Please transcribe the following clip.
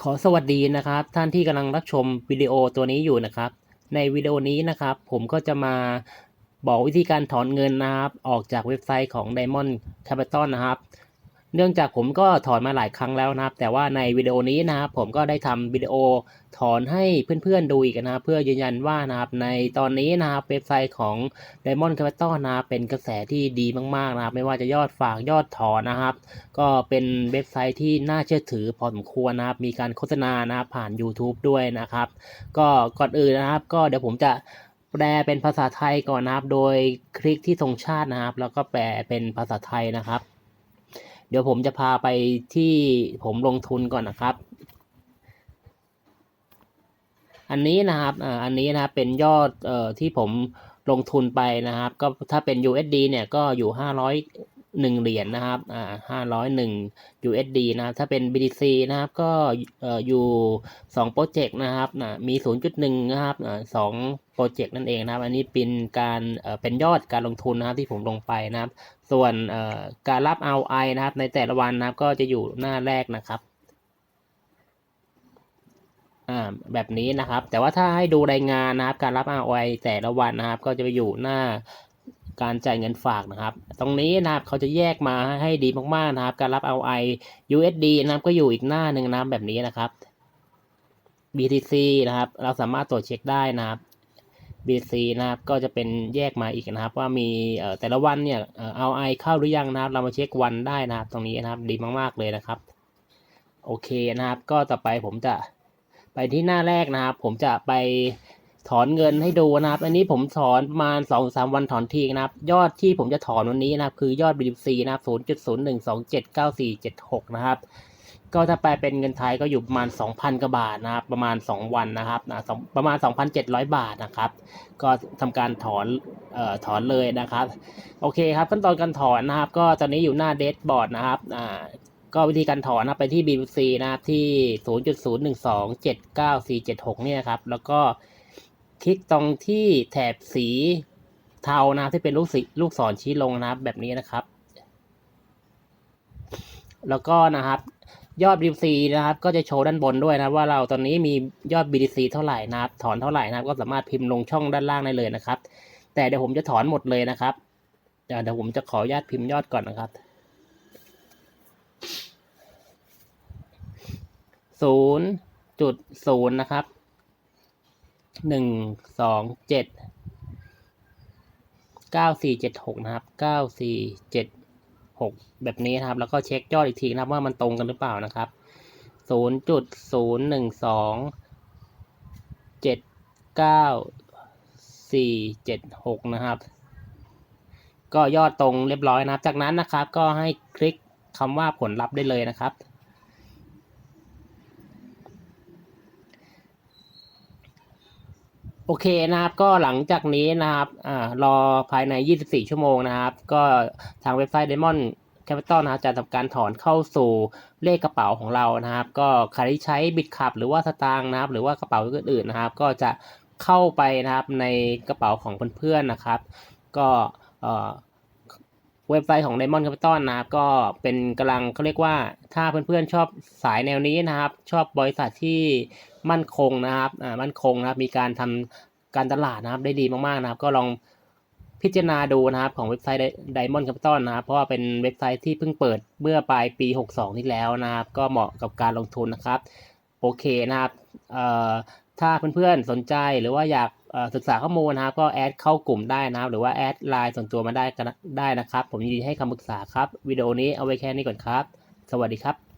ขอสวัสดีนะครับ ท่านที่กำลังรับชมวิดีโอตัวนี้อยู่นะครับ ในวิดีโอนี้นะครับ ผมก็จะมาบอกวิธีการถอนเงินนะครับ ออกจากเว็บไซต์ของ Diamond Capital นะครับ เนื่องจากผมก็ถอนมาหลายครั้งแล้วนะครับ แต่ว่าในวิดีโอนี้นะครับผมก็ได้ทำวิดีโอถอนให้เพื่อนๆดูอีกนะครับเพื่อยืนยันว่านะครับในตอนนี้นะครับเว็บไซต์ของ Diamond Capital นะเป็นกระแสที่ดีมากๆนะครับ ไม่ว่าจะยอดฝากยอดถอนนะครับ ก็เป็นเว็บไซต์ที่น่าเชื่อถือพอสมควรนะครับ มีการโฆษณานะครับผ่าน YouTube ด้วยนะครับ ก็ก่อนอื่นนะครับ ก็เดี๋ยวผมจะแปลเป็นภาษาไทยก่อนนะครับ โดยคลิกที่ธงชาตินะครับ แล้วก็แปลเป็นภาษาไทยนะครับ เดี๋ยวผมจะพาไปที่ผมลงทุนก่อนนะครับ อันนี้นะครับอ่าอันนี้นะครับเป็นยอดเอ่อที่ผมลงทุนไปนะครับ ก็ถ้าเป็น USD เนี่ยก็อยู่ 501เหรียญนะครับอ่า501 USD นะครับถ้าเป็น BTC นะครับก็เอ่ออยู่2โปรเจกต์นะครับนะมี0.1นะครับสอ่า2โปรเจกต์นั่นเองนะครับ อันนี้เป็นการเอ่อเป็นยอดการลงทุนนะครับที่ผมลงไปนะครับ ส่วนเอ่อการรับ ROI นะครับ ในแต่ละวันนะครับก็จะอยู่หน้าแรกนะครับแบบนี้นะครับ แต่ว่าถ้าให้ดูรายงานนะครับ การรับ ROI แต่ละวันนะครับ ก็จะไปอยู่หน้า การจ่ายเงินฝากนะครับ ตรงนี้นะครับเขาจะแยกมาให้ดีมากๆนะครับ การรับ ROI USD นะครับก็อยู่อีกหน้าหนึ่งนะครับแบบนี้นะครับ BTC นะครับ เราสามารถตรวจเช็คได้นะครับ BTC นะครับก็จะเป็นแยกมาอีกนะครับ ว่ามีเอ่อแต่ละวันเนี่ยเอ่อเข้าหรือยังนะครับ เรามาเช็ควันได้นะครับ ตรงนี้นะครับดีมากๆเลยนะครับ โอเคนะครับ ก็ต่อไปผมจะไปที่หน้าแรกนะครับ ผมจะไป ถอนเงินให้ดูนะครับ อันนี้ผมถอนประมาณสองสามวันถอนทีนะครับ ยอดที่ผมจะถอนวันนี้นะครับ คือยอด BTC นะครับศูนย์จุดศูนย์หนึ่งสองเจ็ดเก้าสี่เจ็ดหกนะครับ ก็ถ้าแปลเป็นเงินไทยก็อยู่ประมาณสองพันกว่าบาทนะครับ ประมาณสองวันนะครับนะสองประมาณสองพันเจ็ดร้อยบาทนะครับ ก็ทำการถอนเอ่อถอนเลยนะครับ โอเคครับขั้นตอนการถอนนะครับ ก็ตอนนี้อยู่หน้าเดชบอร์ดนะครับอ่าก็วิธีการถอนนะไปที่ BTC นะครับที่ 0.01279476 เนี่ยครับ แล้วก็ คลิกตรงที่แถบสีเทานะที่เป็นลูกศรลูกศรชี้ลงนะครับ แบบนี้นะครับ แล้วก็นะครับ ยอด BTC นะครับ ก็จะโชว์ด้านบนด้วยนะว่าเราตอนนี้มียอด BTC เท่าไหร่นะครับ ถอนเท่าไหร่นะครับ ก็สามารถพิมพ์ลงช่องด้านล่างได้เลยนะครับ แต่เดี๋ยวผมจะถอนหมดเลยนะครับเดี๋ยวเดี๋ยวผมจะขออนุญาตพิมพ์ยอดก่อนนะครับศูนย์จุดศูนย์นะครับ หนึ่งสองเจ็ดเก้าสี่เจ็ดหกนะครับเก้าสี่เจ็ดหกแบบนี้นะครับ แล้วก็เช็คยอดอีกทีนะครับว่ามันตรงกันหรือเปล่านะครับศูนย์จุดศูนย์หนึ่งสองเจ็ดเก้าสี่เจ็ดหกนะครับ ก็ยอดตรงเรียบร้อยนะครับ จากนั้นนะครับก็ให้คลิกคำว่าผลลัพธ์ได้เลยนะครับ อเคนะครับก็หลังจากนี้นะครับอ่ารอภายใน 24 ชั่วโมงนะครับ ก็ทางเว็บไซต์ Diamond Capital นะครับจะทำการถอนเข้าสู่เลขกระเป๋าของเรานะครับ ก็ใครที่ใช้บิตคับหรือว่าสตางค์นะครับ หรือว่ากระเป๋าอื่นๆนะครับ ก็จะเข้าไปนะครับในกระเป๋าของเพื่อนๆนะครับ ก็เอ่อเว็บไซต์ของ Diamond Capital นะครับก็เป็นกำลังเขาเรียกว่าถ้าเพื่อนๆชอบสายแนวนี้นะครับ ชอบบริษัทที่ มั่นคงนะครับอ่ามั่นคงนะครับ มีการทำการตลาดนะครับ ได้ดีมากๆนะครับ ก็ลองพิจารณาดูนะครับของเว็บไซต์ Diamond Capital นะครับ เพราะว่าเป็นเว็บไซต์ที่เพิ่งเปิดเมื่อปลายปี 62 ที่แล้วนะครับ ก็เหมาะกับการลงทุนนะครับ โอเคนะครับเอ่อถ้าเพื่อนๆสนใจหรือว่าอยากศึกษาข้อมูลนะครับ ก็แอดเข้ากลุ่มได้นะครับ หรือว่าแอดไลน์ส่วนตัวมาได้ก็ได้นะครับ ผมยินดีให้คำปรึกษาครับ วิดีโอนี้เอาไว้แค่นี้ก่อนครับ สวัสดีครับ